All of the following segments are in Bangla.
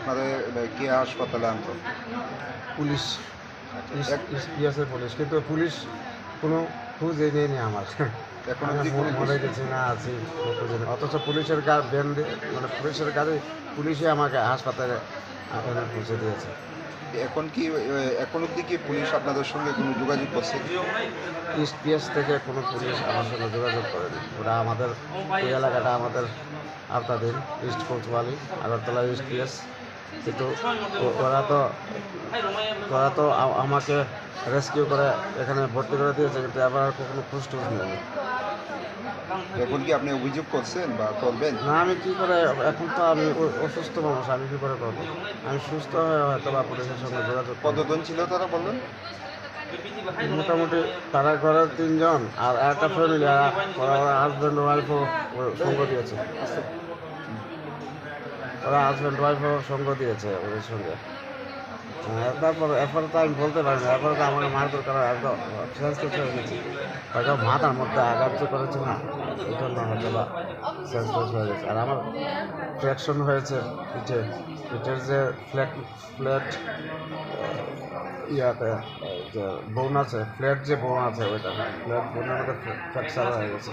আপনাদের কে হাসপাতালে আনতো? পুলিশ। এক- পিএসের পুলিশ কিন্তু পুলিশ কোনো খুঁজে নেয়নি আমার। এখন মরে- গেছি না আছি। অথচ পুলিশের গা দিয়ে- মানে পুলিশের গাড়ি পুলিশই আমাকে হাসপাতালে এনে পৌঁছে দিয়েছে। এখন কি এখন অবধি কি পুলিশ আপনাদের সঙ্গে কোনো যোগাযোগ করছে? ইস্ট পিএস থেকে কোনো পুলিশ আমার সঙ্গে যোগাযোগ করেনি। ওরা আমাদের এই এলাকাটা আমাদের আওতাধীন ইস্ট কোচওয়ালি আগরতলা ইস্ট পিএস কিন্তু ওরা তো ওরা তো আমাকে রেস্কিউ করে এখানে ভর্তি করে দিয়েছে কিন্তু আবার কখনো খোঁজ টোজ নেয়নি। এখন কি আপনি অভিযোগ করছেন বা করবেন? না আমি কি করে এখন তো আমি অসুস্থ মানুষ আমি কি করে করব? আমি সুস্থ হয়ে হয়তো বা পুলিশের সঙ্গে যোগাযোগ কতজন ছিল তারা বললেন মোটামুটি তারা ঘরের তিনজন আর একটা ফ্যামিলি আর হাজব্যান্ড ওয়াইফও সঙ্গ দিয়েছে। ওরা হাজব্যান্ড ওয়াইফও সঙ্গ দিয়েছে ওদের সঙ্গে। হ্যাঁ, তারপর এরপরে তো আমি বলতে পারি না এরপরে তো আমাকে মারধর দরকার একদম চেঞ্জ মাথার মধ্যে আঘাত তো করেছে না এই জন্য হয়তো বা হয়ে গেছে। আর আমার ফ্র্যাকশন হয়েছে পিঠে পিঠের যে ফ্ল্যাট ফ্ল্যাট ইয়াতে যে বোন আছে ফ্ল্যাট যে বোন আছে ওইটা ফ্ল্যাট বোনের মধ্যে ফ্র্যাকচার হয়ে গেছে।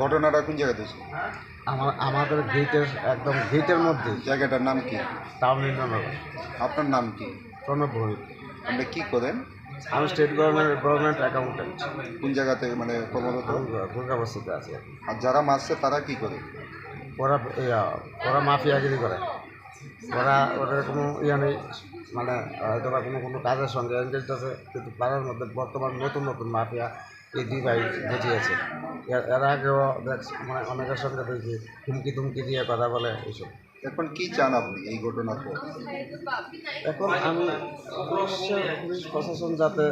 ঘটনাটা কোন জায়গাতে? আমার আমাদের গেটের একদম গেটের মধ্যে। জায়গাটার নাম কি? ইউনিয়ন আপনার নাম কি? প্রণব ভৌমিক আপনি কী করেন? আমি স্টেট গভর্নমেন্ট গভর্নমেন্ট অ্যাকাউন্টেন্ট কোন জায়গাতে মানে কর্মরত? দুর্গাবস্তিতে আছি। আর যারা মারছে তারা কি করে? ওরা ওরা মাফিয়াগিরি করে। ওরা ওদের কোনো ইয়া নেই। মানে হয়তো বা কোনো কোনো কাজের সঙ্গে এনগেজ আছে কিন্তু তাদের মধ্যে বর্তমান নতুন নতুন মাফিয়া এই দুই ভাই বুঝিয়েছে এর- আগেও মানে অনেকের সঙ্গে দেখি হুমকি তুমকি দিয়ে কথা বলে এইসব। এখন কি চান আপনি এই ঘটনার পর? এখন আমি পুলিশ প্রশাসন যাতে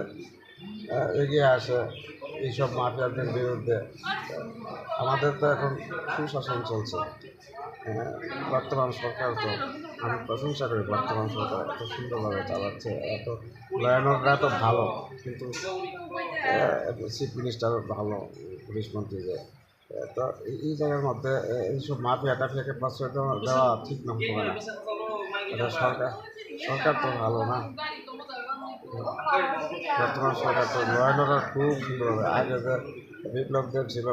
এগিয়ে আসে এইসব মাফিয়াদের বিরুদ্ধে। আমাদের তো এখন সুশাসন চলছে। বর্তমান সরকার তো আমি প্রশংসা করি বর্তমান সরকার এত সুন্দরভাবে চালাচ্ছে, এত লয়ানররা তো ভালো, কিন্তু চিফ মিনিস্টার ভালো, পুলিশ মন্ত্রী যে তো এই- জায়গার মধ্যে এইসব মাফিয়া টাফিয়াকে প্রশ্রয় দেওয়া দেওয়া ঠিক না, হবে না। এটা সরকার সরকার তো ভালো না। বর্তমান সরকার তো লয়ানরা খুব সুন্দর হবে। আগে যে বিপ্লব দেব ছিল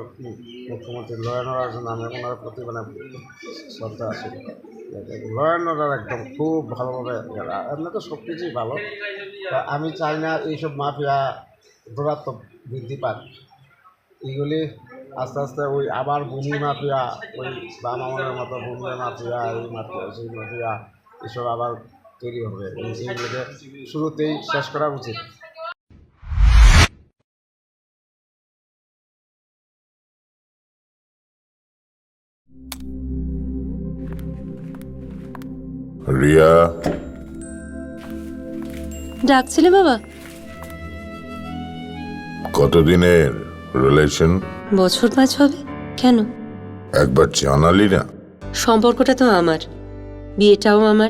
মুখ্যমন্ত্রী লয়ানরার জন্য আমি ওনার প্রতি মানে শ্রদ্ধা আছে। লয়ানরা একদম খুব ভালোভাবে এমনি তো সব কিছুই ভালো। আমি চাই না এইসব মাফিয়া দৌরাত্ম বৃদ্ধি পাক। এইগুলি আস্তে আস্তে ওই আবার ভূমি মাফিয়া, ওই বাম আমলের মতো ভূমি মাফিয়া, এই মাফিয়া, সেই মাফিয়া, এসব আবার তৈরি হবে। এইগুলোকে শুরুতেই শেষ করা উচিত। রিয়া? ডাকছিলে বাবা? কতদিনের রিলেশন বছর পাঁচ হবে। কেন? একবার জানালি না? সম্পর্কটা তো আমার। বিয়েটাও আমার।